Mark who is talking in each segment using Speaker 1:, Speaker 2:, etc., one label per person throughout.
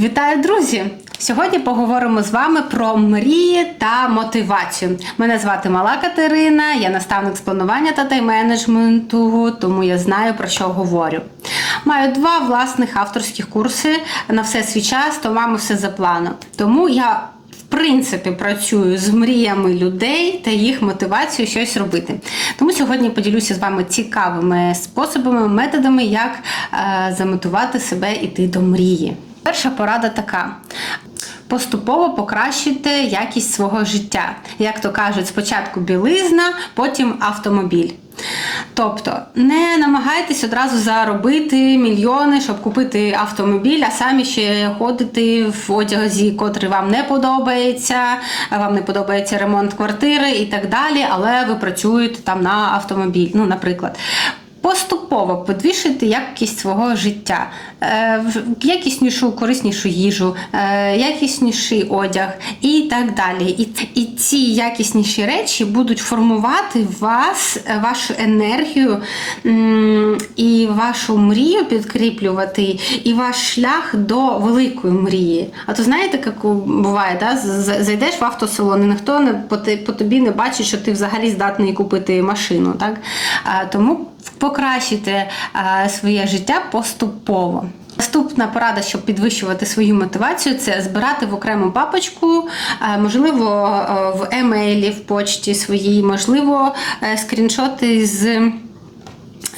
Speaker 1: Вітаю, друзі! Сьогодні поговоримо з вами про мрії та мотивацію. Мене звати Мала Катерина, я наставник з планування та тайм-менеджменту, тому я знаю про що говорю. Маю два власних авторських курси на все свій час, то мами все за планом. Тому я в принципі працюю з мріями людей та їх мотивацією щось робити. Тому сьогодні поділюся з вами цікавими способами, методами, як е, замотивувати себе іти до мрії. Перша порада така. Поступово покращуйте якість свого життя. Як то кажуть, спочатку білизна, потім автомобіль. Тобто не намагайтесь одразу заробити мільйони, щоб купити автомобіль, а самі ще ходити в одязі, котрий вам не подобається, вам не подобається ремонт квартири і так далі, але ви працюєте там на автомобіль, ну, наприклад. Поступово підвищуйте якість свого життя, е, якіснішу, кориснішу їжу, е, якісніший одяг і так далі. І, і ці якісніші речі будуть формувати вас, е, вашу енергію і вашу мрію підкріплювати, і ваш шлях до великої мрії. А то знаєте, як буває, да? зайдеш в автосалон, і ніхто не по, тобі не бачить, що ти взагалі здатний купити машину. Так? Тому покращуйте а, своє життя поступово. Наступна порада, щоб підвищувати свою мотивацію, це збирати в окрему папочку, можливо, е, в емейлі, в почті своїй, можливо, е, скріншоти з.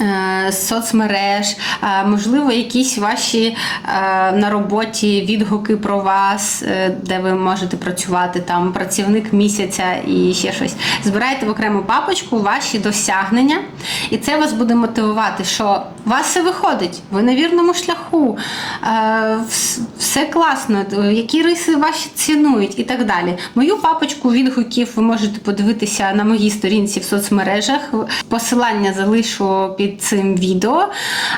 Speaker 1: Е, соцмереж, е, можливо, якісь ваші е, на роботі відгуки про вас, де ви можете працювати, там працівник місяця і ще щось. Збирайте в окрему папочку ваші досягнення, і це вас буде мотивувати, що у вас все виходить, ви на вірному шляху, все класно, які риси ваші цінують і так далі. Мою папочку відгуків ви можете подивитися на моїй сторінці в соцмережах. Посилання залишу під цим відео.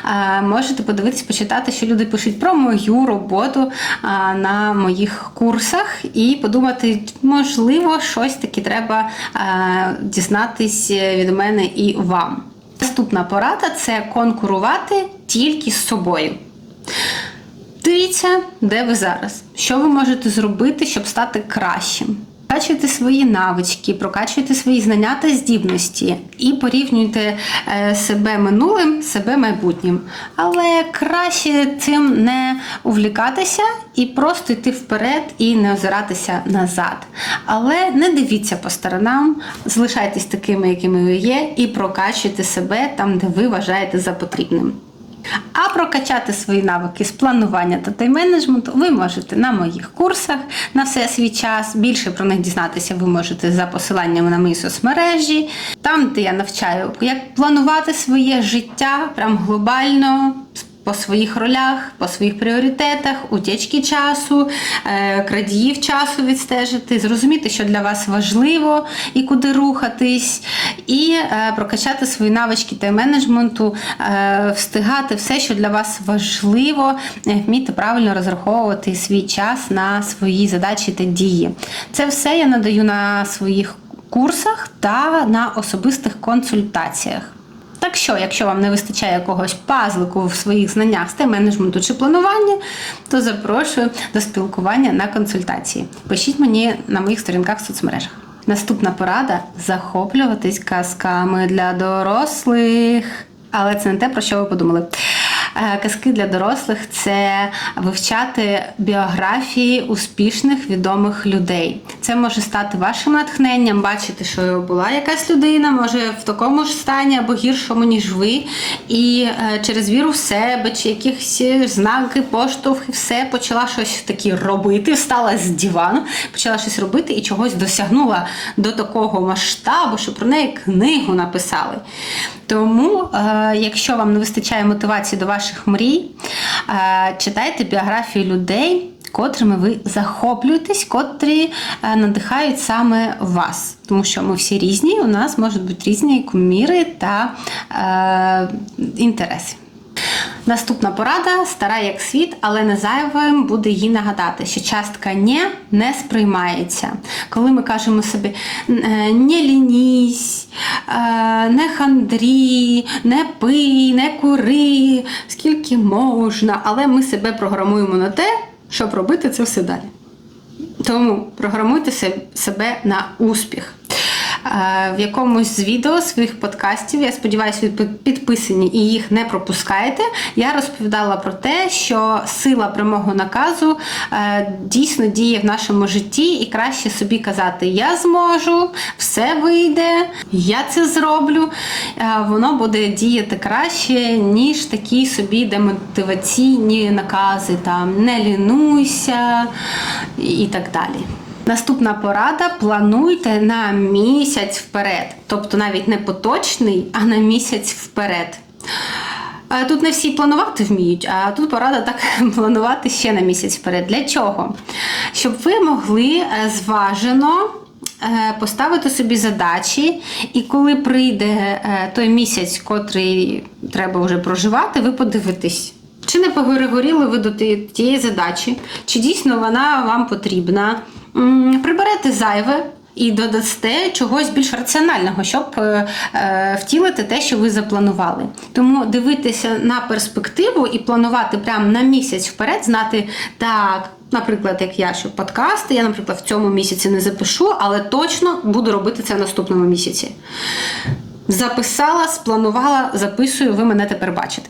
Speaker 1: Е, Можете подивитися, почитати, що люди пишуть про мою роботу е, на моїх курсах, і подумати, можливо, щось таки треба е, дізнатись від мене і вам. Наступна порада це конкурувати тільки з собою. Дивіться, де ви зараз, що ви можете зробити, щоб стати кращим. Прокачуйте свої навички, прокачуйте свої знання та здібності і порівнюйте е, себе минулим, себе майбутнім. Але краще цим не увлікатися і просто йти вперед і не озиратися назад. Але не дивіться по сторонам, залишайтесь такими, якими ви є, і прокачуйте себе там, де ви вважаєте за потрібним. А прокачати свої навики з планування та тайм-менеджменту ви можете на моїх курсах на все свій час. Більше про них дізнатися ви можете за посиланнями на мої соцмережі, там, де я навчаю, як планувати своє життя прям глобально. По своїх ролях, по своїх пріоритетах, утічки часу, е, крадіїв часу відстежити, зрозуміти, що для вас важливо і куди рухатись, і е, прокачати свої навички та менеджменту, е, встигати все, що для вас важливо, вміти правильно розраховувати свій час на свої задачі та дії. Це все я надаю на своїх курсах та на особистих консультаціях. Так що, якщо вам не вистачає якогось пазлику в своїх знаннях з тайм-менеджменту чи планування, то запрошую до спілкування на консультації. Пишіть мені на моїх сторінках в соцмережах. Наступна порада захоплюватись казками для дорослих. Але це не те, про що ви подумали. Е, Казки для дорослих це вивчати біографії успішних відомих людей. Це може стати вашим натхненням, бачити, що була якась людина, може в такому ж стані або гіршому, ніж ви. І е, через віру в себе, чи якісь знаки, поштовхи, все почала щось таке робити, встала з дивану, почала щось робити і чогось досягнула до такого масштабу, що про неї книгу написали. Тому, е, якщо вам не вистачає мотивації до ваших мрій, е, читайте біографії людей, котрими ви захоплюєтесь, котрі е, надихають саме вас. Тому що ми всі різні, у нас можуть бути різні куміри та е, інтереси. Наступна порада стара як світ, але не зайвим буде їй нагадати, що частка «ні» не сприймається. Коли ми кажемо собі е, не лінись, е, не хандрі, не пий, не кури, скільки можна, але ми себе програмуємо на те, щоб робити це все далі. Тому програмуйте себе на успіх. Е, В якомусь з відео своїх подкастів, я сподіваюся, ви підписані і їх не пропускаєте. Я розповідала про те, що сила прямого наказу е, дійсно діє в нашому житті, і краще собі казати: Я зможу, все вийде, я це зроблю. Е, Воно буде діяти краще, ніж такі собі демотиваційні накази, там не лінуйся і так далі. Наступна порада: плануйте на місяць вперед, тобто навіть не поточний, а на місяць вперед. Е, Тут не всі планувати вміють, а тут порада так планувати ще на місяць вперед. Для чого? Щоб ви могли е, зважено е, поставити собі задачі, і коли прийде той місяць, котрий треба вже проживати, ви подивитесь. Чи не перегоріли ви до тієї задачі, чи дійсно вона вам потрібна? Приберете зайве і додасте чогось більш раціонального, щоб е, е, втілити те, що ви запланували. Тому дивитися на перспективу і планувати прямо на місяць вперед, знати так. Наприклад, як я, що подкасти, я, наприклад, в цьому місяці не запишу, але точно буду робити це в наступному місяці. Записала, спланувала, записую, ви мене тепер бачите.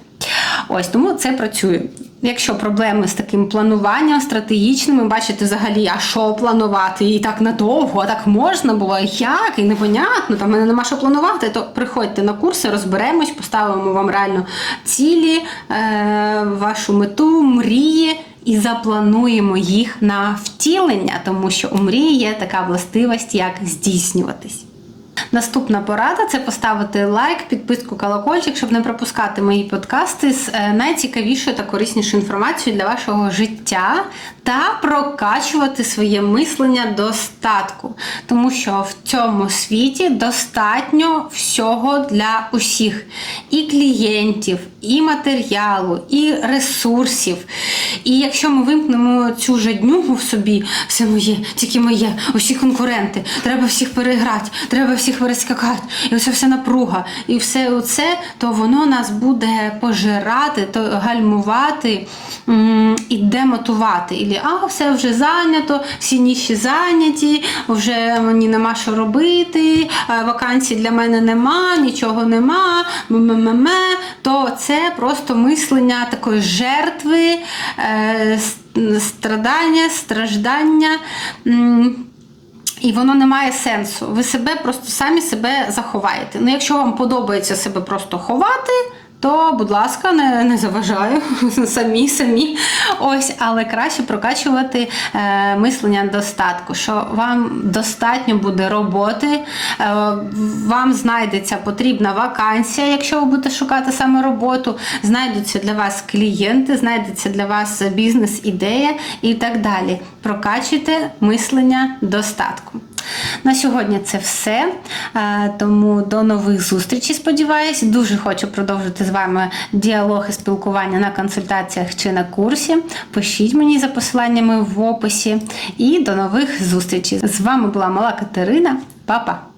Speaker 1: Ось тому це працює. Якщо проблеми з таким плануванням стратегічним, бачите взагалі, а що планувати, і так надовго, а так можна було, як, і непонятно, там мене нема що планувати, то приходьте на курси, розберемось, поставимо вам реально цілі, е, вашу мету, мрії. І заплануємо їх на втілення, тому що у мрії є така властивість, як здійснюватись. Наступна порада це поставити лайк, підписку, колокольчик, щоб не пропускати мої подкасти з е, найцікавішою та кориснішою інформацією для вашого життя та прокачувати своє мислення достатку. Тому що в цьому світі достатньо всього для усіх: і клієнтів, і матеріалу, і ресурсів. І якщо ми вимкнемо цю жаднюгу в собі, все моє, тільки моє, усі конкуренти, треба всіх переграти, треба всіх перескакати, і оце вся напруга, і все оце, то воно нас буде пожирати, то гальмувати і демотувати. І а все вже зайнято, всі ніші зайняті, вже мені нема що робити, вакансій для мене нема, нічого нема, ме-ме-ме-ме, то це просто мислення такої жертви, е, страдання, страждання. і воно не має сенсу. Ви себе просто самі себе заховаєте. Ну, якщо вам подобається себе просто ховати, то, будь ласка, не, не заважаю. самі, самі. Ось, але краще прокачувати е, мислення достатку, що вам достатньо буде роботи, е, вам знайдеться потрібна вакансія, якщо ви будете шукати саме роботу, знайдуться для вас клієнти, знайдеться для вас бізнес-ідея і так далі. Прокачуйте мислення достатку. На сьогодні це все. Е, Тому до нових зустрічей, сподіваюся. Дуже хочу продовжити з вами діалог і спілкування на консультаціях чи на курсі. Пишіть мені за посиланнями в описі. І до нових зустрічей. З вами була Мала Катерина. Па-па!